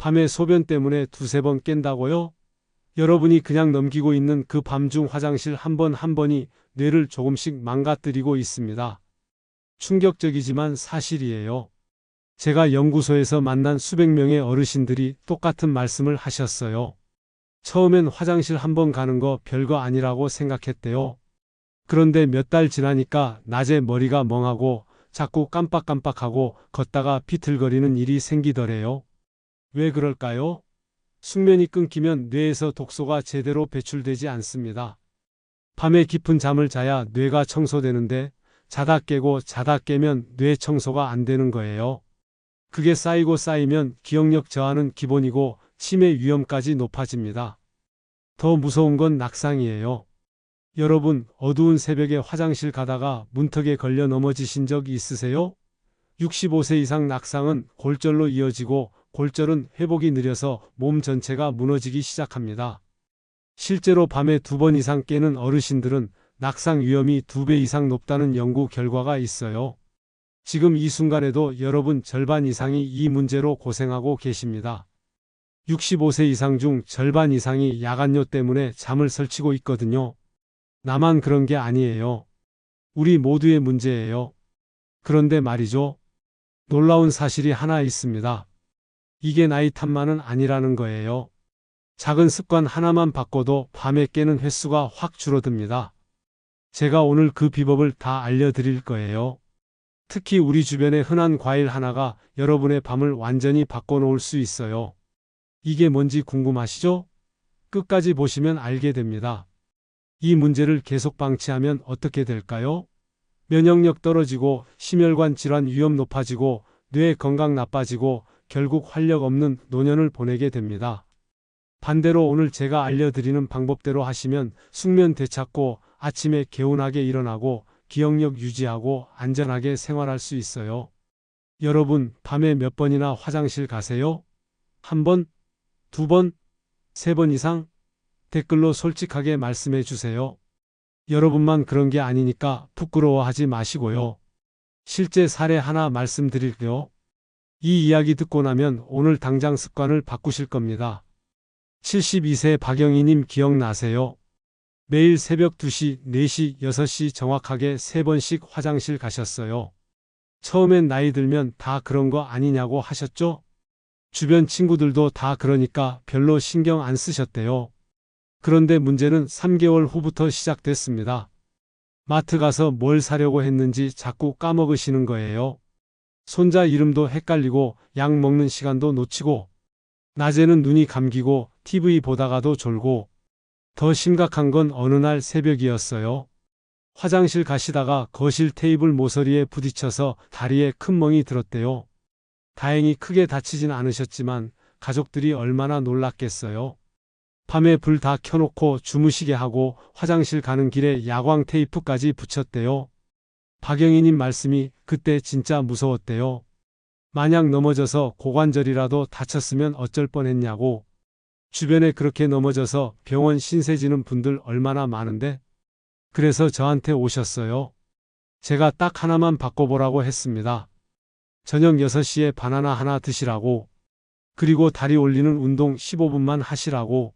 밤에 소변 때문에 두세 번 깬다고요? 여러분이 그냥 넘기고 있는 그 밤중 화장실 한번한 번이 뇌를 조금씩 망가뜨리고 있습니다. 충격적이지만 사실이에요. 제가 연구소에서 만난 수백 명의 어르신들이 똑같은 말씀을 하셨어요. 처음엔 화장실 한 번 가는 거 별거 아니라고 생각했대요. 그런데 몇 달 지나니까 낮에 머리가 멍하고 자꾸 깜빡깜빡하고 걷다가 비틀거리는 일이 생기더래요. 왜 그럴까요? 숙면이 끊기면 뇌에서 독소가 제대로 배출되지 않습니다. 밤에 깊은 잠을 자야 뇌가 청소되는데 자다 깨고 자다 깨면 뇌 청소가 안 되는 거예요. 그게 쌓이고 쌓이면 기억력 저하는 기본이고 치매 위험까지 높아집니다. 더 무서운 건 낙상이에요. 여러분, 어두운 새벽에 화장실 가다가 문턱에 걸려 넘어지신 적 있으세요? 65세 이상 낙상은 골절로 이어지고 골절은 회복이 느려서 몸 전체가 무너지기 시작합니다. 실제로 밤에 두 번 이상 깨는 어르신들은 낙상 위험이 두 배 이상 높다는 연구 결과가 있어요. 지금 이 순간에도 여러분 절반 이상이 이 문제로 고생하고 계십니다. 65세 이상 중 절반 이상이 야간요 때문에 잠을 설치고 있거든요. 나만 그런 게 아니에요. 우리 모두의 문제예요. 그런데 말이죠. 놀라운 사실이 하나 있습니다. 이게 나이 탓만은 아니라는 거예요. 작은 습관 하나만 바꿔도 밤에 깨는 횟수가 확 줄어듭니다. 제가 오늘 그 비법을 다 알려드릴 거예요. 특히 우리 주변의 흔한 과일 하나가 여러분의 밤을 완전히 바꿔놓을 수 있어요. 이게 뭔지 궁금하시죠? 끝까지 보시면 알게 됩니다. 이 문제를 계속 방치하면 어떻게 될까요? 면역력 떨어지고 심혈관 질환 위험 높아지고 뇌 건강 나빠지고 결국 활력 없는 노년을 보내게 됩니다. 반대로 오늘 제가 알려드리는 방법대로 하시면 숙면 되찾고 아침에 개운하게 일어나고 기억력 유지하고 안전하게 생활할 수 있어요. 여러분, 밤에 몇 번이나 화장실 가세요? 한 번? 두 번? 세 번 이상? 댓글로 솔직하게 말씀해 주세요. 여러분만 그런 게 아니니까 부끄러워하지 마시고요. 실제 사례 하나 말씀드릴게요. 이 이야기 듣고 나면 오늘 당장 습관을 바꾸실 겁니다. 72세 박영희님 기억나세요? 매일 새벽 2시, 4시, 6시 정확하게 3번씩 화장실 가셨어요. 처음엔 나이 들면 다 그런 거 아니냐고 하셨죠? 주변 친구들도 다 그러니까 별로 신경 안 쓰셨대요. 그런데 문제는 3개월 후부터 시작됐습니다. 마트 가서 뭘 사려고 했는지 자꾸 까먹으시는 거예요. 손자 이름도 헷갈리고 약 먹는 시간도 놓치고 낮에는 눈이 감기고 TV 보다가도 졸고 더 심각한 건 어느 날 새벽이었어요. 화장실 가시다가 거실 테이블 모서리에 부딪혀서 다리에 큰 멍이 들었대요. 다행히 크게 다치진 않으셨지만 가족들이 얼마나 놀랐겠어요. 밤에 불 다 켜놓고 주무시게 하고 화장실 가는 길에 야광 테이프까지 붙였대요. 박영희님 말씀이 그때 진짜 무서웠대요. 만약 넘어져서 고관절이라도 다쳤으면 어쩔 뻔했냐고. 주변에 그렇게 넘어져서 병원 신세 지는 분들 얼마나 많은데? 그래서 저한테 오셨어요. 제가 딱 하나만 바꿔보라고 했습니다. 저녁 6시에 바나나 하나 드시라고. 그리고 다리 올리는 운동 15분만 하시라고.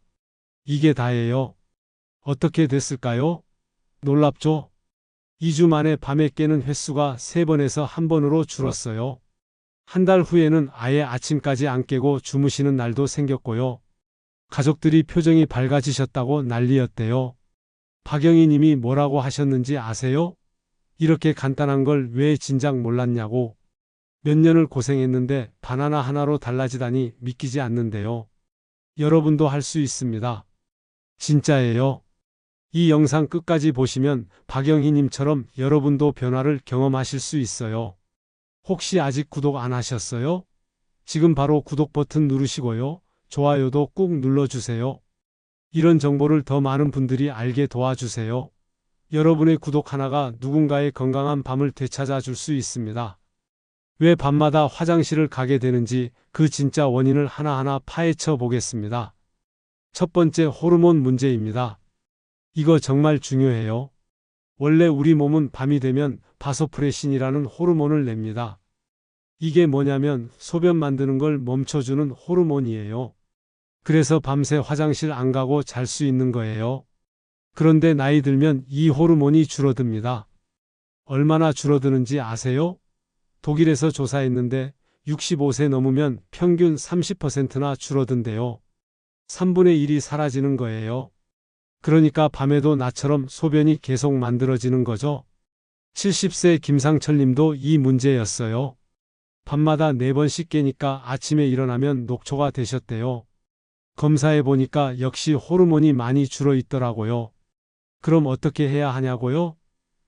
이게 다예요. 어떻게 됐을까요? 놀랍죠? 2주 만에 밤에 깨는 횟수가 3번에서 1번으로 줄었어요. 한 달 후에는 아예 아침까지 안 깨고 주무시는 날도 생겼고요. 가족들이 표정이 밝아지셨다고 난리였대요. 박영희 님이 뭐라고 하셨는지 아세요? 이렇게 간단한 걸 왜 진작 몰랐냐고. 몇 년을 고생했는데 바나나 하나로 달라지다니 믿기지 않는데요. 여러분도 할 수 있습니다. 진짜예요. 이 영상 끝까지 보시면 박영희님처럼 여러분도 변화를 경험하실 수 있어요. 혹시 아직 구독 안 하셨어요? 지금 바로 구독 버튼 누르시고요. 좋아요도 꾹 눌러주세요. 이런 정보를 더 많은 분들이 알게 도와주세요. 여러분의 구독 하나가 누군가의 건강한 밤을 되찾아 줄 수 있습니다. 왜 밤마다 화장실을 가게 되는지 그 진짜 원인을 하나하나 파헤쳐 보겠습니다. 첫 번째 호르몬 문제입니다. 이거 정말 중요해요. 원래 우리 몸은 밤이 되면 바소프레신이라는 호르몬을 냅니다. 이게 뭐냐면 소변 만드는 걸 멈춰주는 호르몬이에요. 그래서 밤새 화장실 안 가고 잘 수 있는 거예요. 그런데 나이 들면 이 호르몬이 줄어듭니다. 얼마나 줄어드는지 아세요? 독일에서 조사했는데 65세 넘으면 평균 30%나 줄어든대요. 3분의 1이 사라지는 거예요. 그러니까 밤에도 나처럼 소변이 계속 만들어지는 거죠. 70세 김상철 님도 이 문제였어요. 밤마다 4번씩 깨니까 아침에 일어나면 녹초가 되셨대요. 검사해 보니까 역시 호르몬이 많이 줄어 있더라고요. 그럼 어떻게 해야 하냐고요?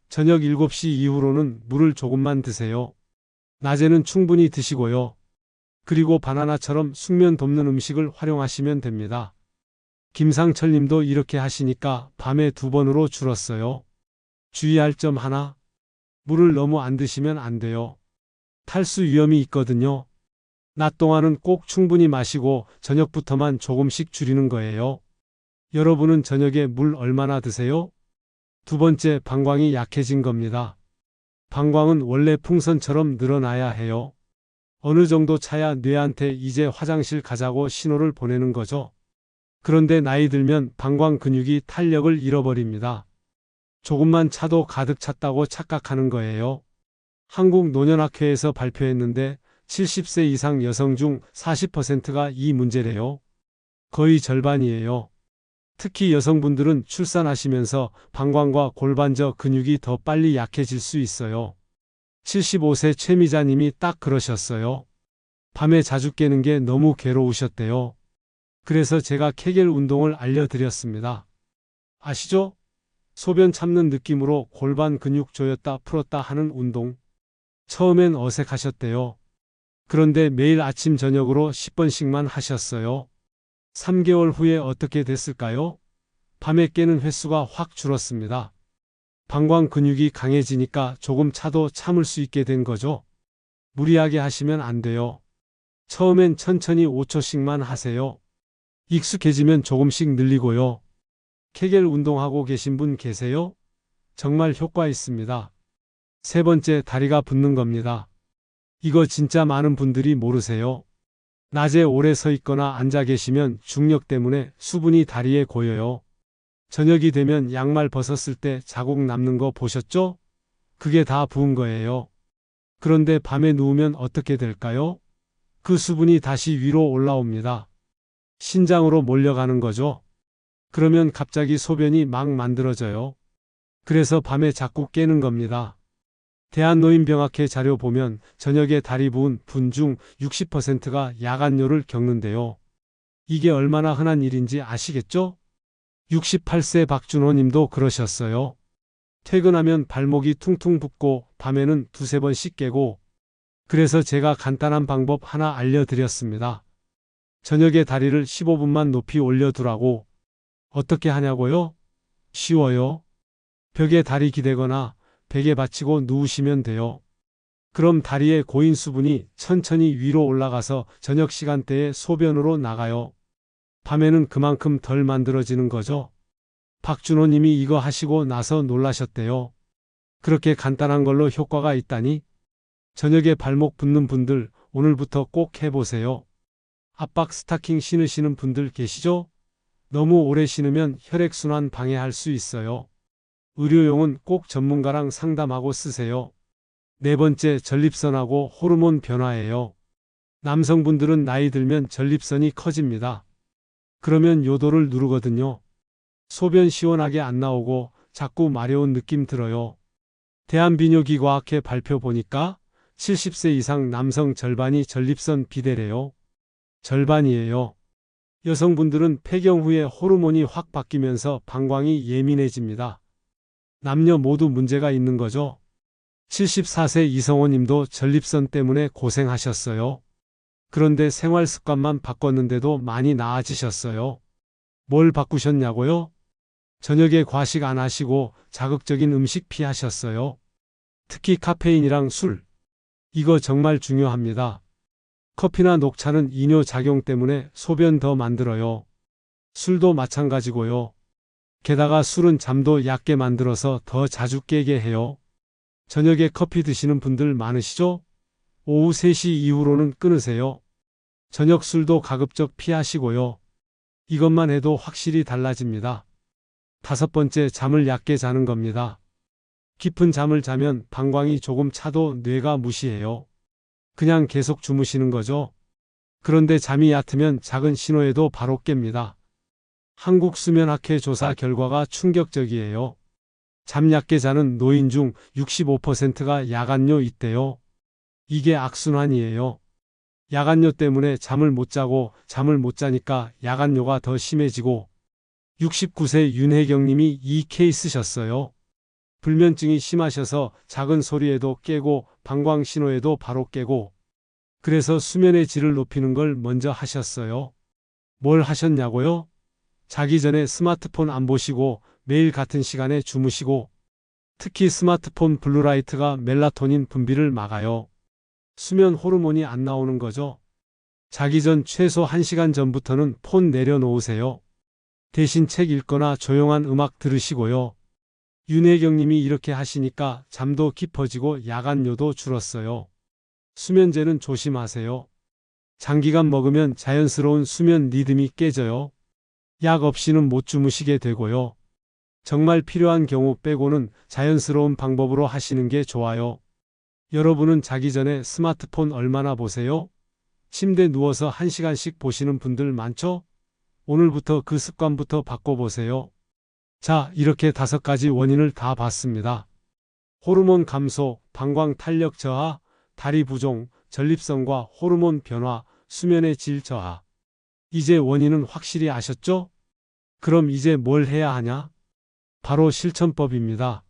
저녁 7시 이후로는 물을 조금만 드세요. 낮에는 충분히 드시고요. 그리고 바나나처럼 숙면 돕는 음식을 활용하시면 됩니다. 김상철 님도 이렇게 하시니까 밤에 두 번으로 줄었어요. 주의할 점 하나. 물을 너무 안 드시면 안 돼요. 탈수 위험이 있거든요. 낮 동안은 꼭 충분히 마시고 저녁부터만 조금씩 줄이는 거예요. 여러분은 저녁에 물 얼마나 드세요? 두 번째, 방광이 약해진 겁니다. 방광은 원래 풍선처럼 늘어나야 해요. 어느 정도 차야 뇌한테 이제 화장실 가자고 신호를 보내는 거죠. 그런데 나이 들면 방광 근육이 탄력을 잃어버립니다. 조금만 차도 가득 찼다고 착각하는 거예요. 한국노년학회에서 발표했는데 70세 이상 여성 중 40%가 이 문제래요. 거의 절반이에요. 특히 여성분들은 출산하시면서 방광과 골반저 근육이 더 빨리 약해질 수 있어요. 75세 최미자님이 딱 그러셨어요. 밤에 자주 깨는 게 너무 괴로우셨대요. 그래서 제가 케겔 운동을 알려드렸습니다. 아시죠? 소변 참는 느낌으로 골반 근육 조였다 풀었다 하는 운동. 처음엔 어색하셨대요. 그런데 매일 아침 저녁으로 10번씩만 하셨어요. 3개월 후에 어떻게 됐을까요? 밤에 깨는 횟수가 확 줄었습니다. 방광 근육이 강해지니까 조금 차도 참을 수 있게 된 거죠. 무리하게 하시면 안 돼요. 처음엔 천천히 5초씩만 하세요. 익숙해지면 조금씩 늘리고요. 케겔 운동하고 계신 분 계세요? 정말 효과 있습니다. 세 번째, 다리가 붓는 겁니다. 이거 진짜 많은 분들이 모르세요. 낮에 오래 서 있거나 앉아 계시면 중력 때문에 수분이 다리에 고여요. 저녁이 되면 양말 벗었을 때 자국 남는 거 보셨죠? 그게 다 부은 거예요. 그런데 밤에 누우면 어떻게 될까요? 그 수분이 다시 위로 올라옵니다. 신장으로 몰려가는 거죠. 그러면 갑자기 소변이 막 만들어져요. 그래서 밤에 자꾸 깨는 겁니다. 대한노인병학회 자료 보면 저녁에 다리 부은 분 중 60%가 야간뇨를 겪는데요. 이게 얼마나 흔한 일인지 아시겠죠? 68세 박준호 님도 그러셨어요. 퇴근하면 발목이 퉁퉁 붓고 밤에는 두세 번씩 깨고 그래서 제가 간단한 방법 하나 알려드렸습니다. 저녁에 다리를 15분만 높이 올려두라고 어떻게 하냐고요? 쉬워요. 벽에 다리 기대거나 베개 받치고 누우시면 돼요. 그럼 다리에 고인 수분이 천천히 위로 올라가서 저녁 시간대에 소변으로 나가요. 밤에는 그만큼 덜 만들어지는 거죠. 박준호 님이 이거 하시고 나서 놀라셨대요. 그렇게 간단한 걸로 효과가 있다니? 저녁에 발목 붓는 분들 오늘부터 꼭 해보세요. 압박 스타킹 신으시는 분들 계시죠? 너무 오래 신으면 혈액순환 방해할 수 있어요. 의료용은 꼭 전문가랑 상담하고 쓰세요. 네 번째, 전립선하고 호르몬 변화예요. 남성분들은 나이 들면 전립선이 커집니다. 그러면 요도를 누르거든요. 소변 시원하게 안 나오고 자꾸 마려운 느낌 들어요. 대한비뇨기과학회 발표 보니까 70세 이상 남성 절반이 전립선 비대래요. 절반이에요. 여성분들은 폐경 후에 호르몬이 확 바뀌면서 방광이 예민해집니다. 남녀 모두 문제가 있는 거죠. 74세 이성호 님도 전립선 때문에 고생하셨어요. 그런데 생활 습관만 바꿨는데도 많이 나아지셨어요. 뭘 바꾸셨냐고요? 저녁에 과식 안 하시고 자극적인 음식 피하셨어요. 특히 카페인이랑 술. 이거 정말 중요합니다. 커피나 녹차는 이뇨 작용 때문에 소변 더 만들어요. 술도 마찬가지고요. 게다가 술은 잠도 얕게 만들어서 더 자주 깨게 해요. 저녁에 커피 드시는 분들 많으시죠? 오후 3시 이후로는 끊으세요. 저녁 술도 가급적 피하시고요. 이것만 해도 확실히 달라집니다. 다섯 번째, 잠을 얕게 자는 겁니다. 깊은 잠을 자면 방광이 조금 차도 뇌가 무시해요. 그냥 계속 주무시는 거죠. 그런데 잠이 얕으면 작은 신호에도 바로 깹니다. 한국수면학회 조사 결과가 충격적이에요. 잠 얕게 자는 노인 중 65%가 야간뇨 있대요. 이게 악순환이에요. 야간뇨 때문에 잠을 못 자고 잠을 못 자니까 야간뇨가 더 심해지고 69세 윤혜경 님이 이 케이스셨어요. 불면증이 심하셔서 작은 소리에도 깨고 방광 신호에도 바로 깨고 그래서 수면의 질을 높이는 걸 먼저 하셨어요. 뭘 하셨냐고요? 자기 전에 스마트폰 안 보시고 매일 같은 시간에 주무시고 특히 스마트폰 블루라이트가 멜라토닌 분비를 막아요. 수면 호르몬이 안 나오는 거죠. 자기 전 최소 1시간 전부터는 폰 내려놓으세요. 대신 책 읽거나 조용한 음악 들으시고요. 윤혜경 님이 이렇게 하시니까 잠도 깊어지고 야간료도 줄었어요. 수면제는 조심하세요. 장기간 먹으면 자연스러운 수면 리듬이 깨져요. 약 없이는 못 주무시게 되고요. 정말 필요한 경우 빼고는 자연스러운 방법으로 하시는 게 좋아요. 여러분은 자기 전에 스마트폰 얼마나 보세요? 침대 누워서 1시간씩 보시는 분들 많죠? 오늘부터 그 습관부터 바꿔보세요. 자, 이렇게 다섯 가지 원인을 다 봤습니다. 호르몬 감소, 방광 탄력 저하, 다리 부종, 전립선과 호르몬 변화, 수면의 질 저하. 이제 원인은 확실히 아셨죠? 그럼 이제 뭘 해야 하냐? 바로 실천법입니다.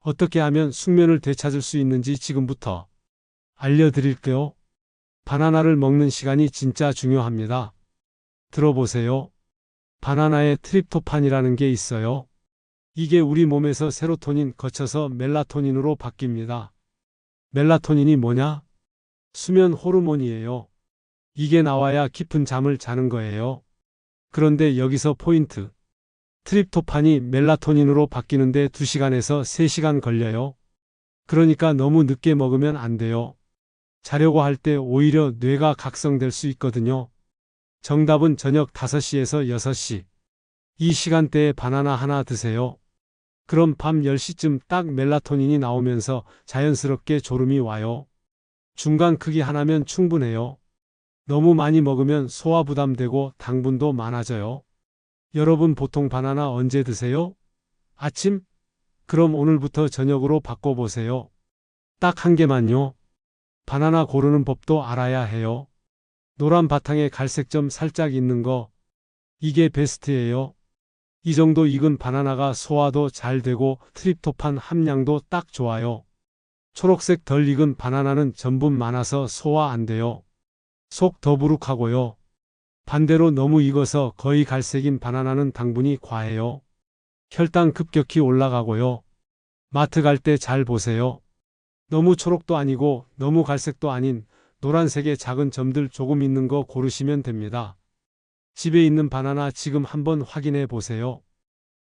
어떻게 하면 숙면을 되찾을 수 있는지 지금부터 알려드릴게요. 바나나를 먹는 시간이 진짜 중요합니다. 들어보세요. 바나나에 트립토판이라는 게 있어요. 이게 우리 몸에서 세로토닌 거쳐서 멜라토닌으로 바뀝니다. 멜라토닌이 뭐냐? 수면 호르몬이에요. 이게 나와야 깊은 잠을 자는 거예요. 그런데 여기서 포인트. 트립토판이 멜라토닌으로 바뀌는데 2시간에서 3시간 걸려요. 그러니까 너무 늦게 먹으면 안 돼요. 자려고 할 때 오히려 뇌가 각성될 수 있거든요. 정답은 저녁 5시에서 6시. 이 시간대에 바나나 하나 드세요. 그럼 밤 10시쯤 딱 멜라토닌이 나오면서 자연스럽게 졸음이 와요. 중간 크기 하나면 충분해요. 너무 많이 먹으면 소화 부담되고 당분도 많아져요. 여러분 보통 바나나 언제 드세요? 아침? 그럼 오늘부터 저녁으로 바꿔보세요. 딱 한 개만요. 바나나 고르는 법도 알아야 해요. 노란 바탕에 갈색 점 살짝 있는 거. 이게 베스트예요. 이 정도 익은 바나나가 소화도 잘 되고 트립토판 함량도 딱 좋아요. 초록색 덜 익은 바나나는 전분 많아서 소화 안 돼요. 속 더부룩하고요. 반대로 너무 익어서 거의 갈색인 바나나는 당분이 과해요. 혈당 급격히 올라가고요. 마트 갈 때 잘 보세요. 너무 초록도 아니고 너무 갈색도 아닌 노란색의 작은 점들 조금 있는 거 고르시면 됩니다. 집에 있는 바나나 지금 한번 확인해 보세요.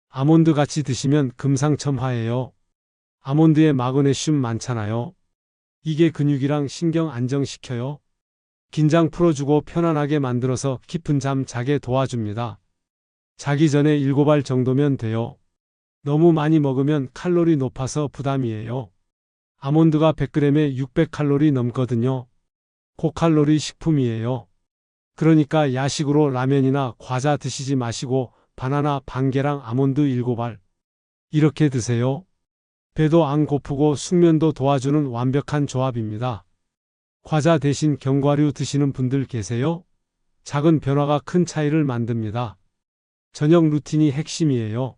아몬드 같이 드시면 금상첨화예요. 아몬드에 마그네슘 많잖아요. 이게 근육이랑 신경 안정시켜요. 긴장 풀어주고 편안하게 만들어서 깊은 잠 자게 도와줍니다. 자기 전에 7알 정도면 돼요. 너무 많이 먹으면 칼로리 높아서 부담이에요. 아몬드가 100g에 600칼로리 넘거든요. 고칼로리 식품이에요. 그러니까 야식으로 라면이나 과자 드시지 마시고 바나나 반 개랑 아몬드 7알. 이렇게 드세요. 배도 안 고프고 숙면도 도와주는 완벽한 조합입니다. 과자 대신 견과류 드시는 분들 계세요? 작은 변화가 큰 차이를 만듭니다. 저녁 루틴이 핵심이에요.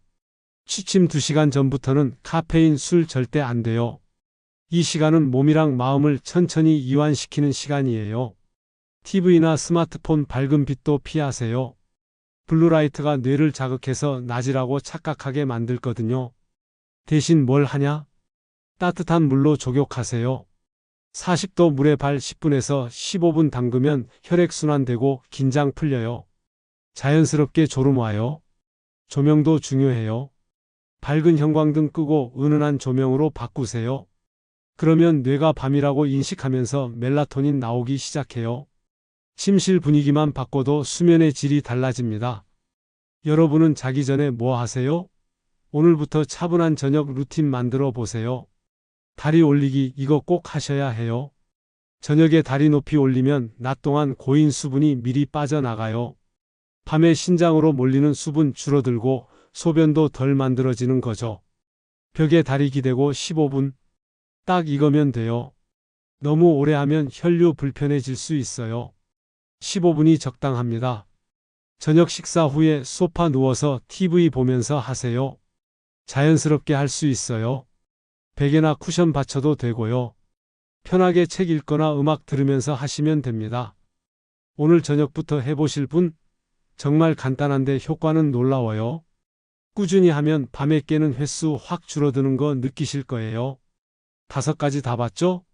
취침 2시간 전부터는 카페인 술 절대 안 돼요. 이 시간은 몸이랑 마음을 천천히 이완시키는 시간이에요. TV나 스마트폰 밝은 빛도 피하세요. 블루라이트가 뇌를 자극해서 낮이라고 착각하게 만들거든요. 대신 뭘 하냐? 따뜻한 물로 족욕하세요. 40도 물에 발 10분에서 15분 담그면 혈액순환되고 긴장 풀려요. 자연스럽게 졸음 와요. 조명도 중요해요. 밝은 형광등 끄고 은은한 조명으로 바꾸세요. 그러면 뇌가 밤이라고 인식하면서 멜라토닌 나오기 시작해요. 침실 분위기만 바꿔도 수면의 질이 달라집니다. 여러분은 자기 전에 뭐 하세요? 오늘부터 차분한 저녁 루틴 만들어 보세요. 다리 올리기 이거 꼭 하셔야 해요. 저녁에 다리 높이 올리면 낮 동안 고인 수분이 미리 빠져나가요. 밤에 신장으로 몰리는 수분 줄어들고 소변도 덜 만들어지는 거죠. 벽에 다리 기대고 15분. 딱 이거면 돼요. 너무 오래 하면 혈류 불편해질 수 있어요. 15분이 적당합니다. 저녁 식사 후에 소파 누워서 TV 보면서 하세요. 자연스럽게 할 수 있어요. 베개나 쿠션 받쳐도 되고요. 편하게 책 읽거나 음악 들으면서 하시면 됩니다. 오늘 저녁부터 해보실 분? 정말 간단한데 효과는 놀라워요. 꾸준히 하면 밤에 깨는 횟수 확 줄어드는 거 느끼실 거예요. 다섯 가지 다 봤죠?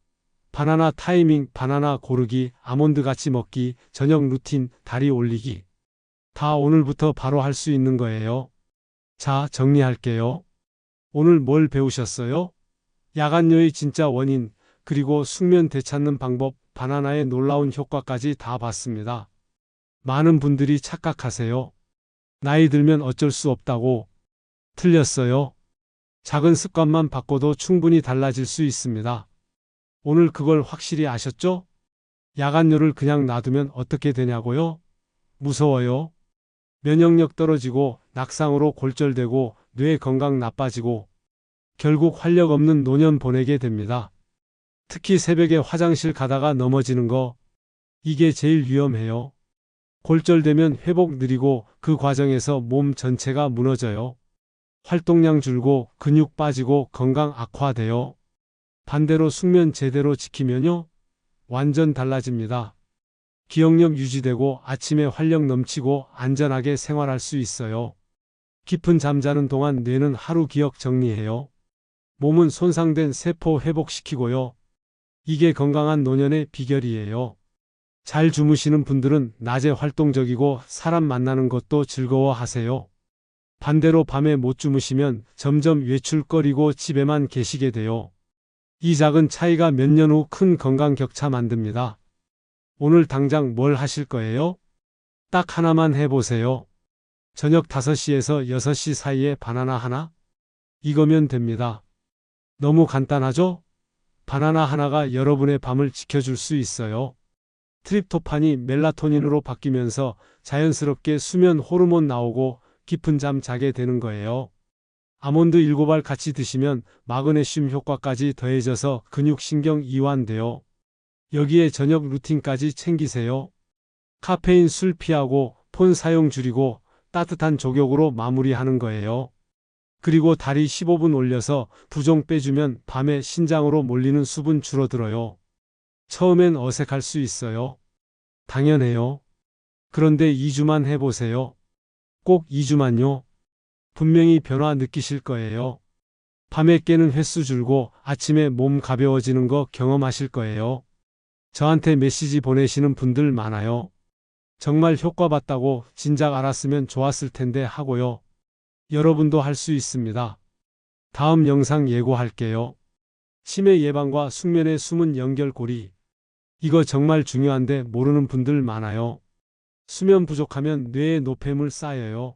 바나나 타이밍, 바나나 고르기, 아몬드 같이 먹기, 저녁 루틴, 다리 올리기. 다 오늘부터 바로 할 수 있는 거예요. 자, 정리할게요. 오늘 뭘 배우셨어요? 야간요의 진짜 원인, 그리고 숙면 되찾는 방법, 바나나의 놀라운 효과까지 다 봤습니다. 많은 분들이 착각하세요. 나이 들면 어쩔 수 없다고. 틀렸어요. 작은 습관만 바꿔도 충분히 달라질 수 있습니다. 오늘 그걸 확실히 아셨죠? 야간요를 그냥 놔두면 어떻게 되냐고요? 무서워요. 면역력 떨어지고 낙상으로 골절되고 뇌 건강 나빠지고 결국 활력 없는 노년 보내게 됩니다. 특히 새벽에 화장실 가다가 넘어지는 거 이게 제일 위험해요. 골절되면 회복 느리고 그 과정에서 몸 전체가 무너져요. 활동량 줄고 근육 빠지고 건강 악화돼요. 반대로 숙면 제대로 지키면요. 완전 달라집니다. 기억력 유지되고 아침에 활력 넘치고 안전하게 생활할 수 있어요. 깊은 잠 자는 동안 뇌는 하루 기억 정리해요. 몸은 손상된 세포 회복시키고요. 이게 건강한 노년의 비결이에요. 잘 주무시는 분들은 낮에 활동적이고 사람 만나는 것도 즐거워하세요. 반대로 밤에 못 주무시면 점점 외출거리고 집에만 계시게 돼요. 이 작은 차이가 몇 년 후 큰 건강 격차 만듭니다. 오늘 당장 뭘 하실 거예요? 딱 하나만 해보세요. 저녁 5시에서 6시 사이에 바나나 하나? 이거면 됩니다. 너무 간단하죠? 바나나 하나가 여러분의 밤을 지켜줄 수 있어요. 트립토판이 멜라토닌으로 바뀌면서 자연스럽게 수면 호르몬 나오고 깊은 잠 자게 되는 거예요. 아몬드 7알 같이 드시면 마그네슘 효과까지 더해져서 근육신경 이완돼요. 여기에 저녁 루틴까지 챙기세요. 카페인 술 피하고 폰 사용 줄이고 따뜻한 족욕으로 마무리하는 거예요. 그리고 다리 15분 올려서 부종 빼주면 밤에 신장으로 몰리는 수분 줄어들어요. 처음엔 어색할 수 있어요. 당연해요. 그런데 2주만 해보세요. 꼭 2주만요. 분명히 변화 느끼실 거예요. 밤에 깨는 횟수 줄고 아침에 몸 가벼워지는 거 경험하실 거예요. 저한테 메시지 보내시는 분들 많아요. 정말 효과 봤다고 진작 알았으면 좋았을 텐데 하고요. 여러분도 할 수 있습니다. 다음 영상 예고할게요. 치매 예방과 숙면의 숨은 연결고리. 이거 정말 중요한데 모르는 분들 많아요. 수면 부족하면 뇌에 노폐물 쌓여요.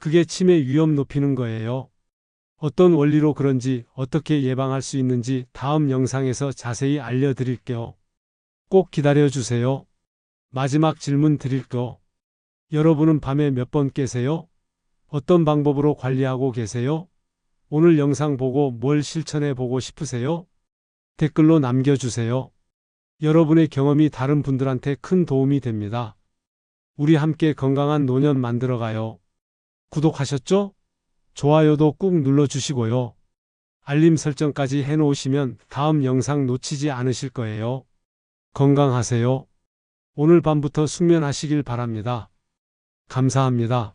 그게 치매 위험 높이는 거예요. 어떤 원리로 그런지 어떻게 예방할 수 있는지 다음 영상에서 자세히 알려드릴게요. 꼭 기다려주세요. 마지막 질문 드릴 거. 여러분은 밤에 몇 번 깨세요? 어떤 방법으로 관리하고 계세요? 오늘 영상 보고 뭘 실천해 보고 싶으세요? 댓글로 남겨주세요. 여러분의 경험이 다른 분들한테 큰 도움이 됩니다. 우리 함께 건강한 노년 만들어가요. 구독하셨죠? 좋아요도 꾹 눌러주시고요. 알림 설정까지 해놓으시면 다음 영상 놓치지 않으실 거예요. 건강하세요. 오늘 밤부터 숙면하시길 바랍니다. 감사합니다.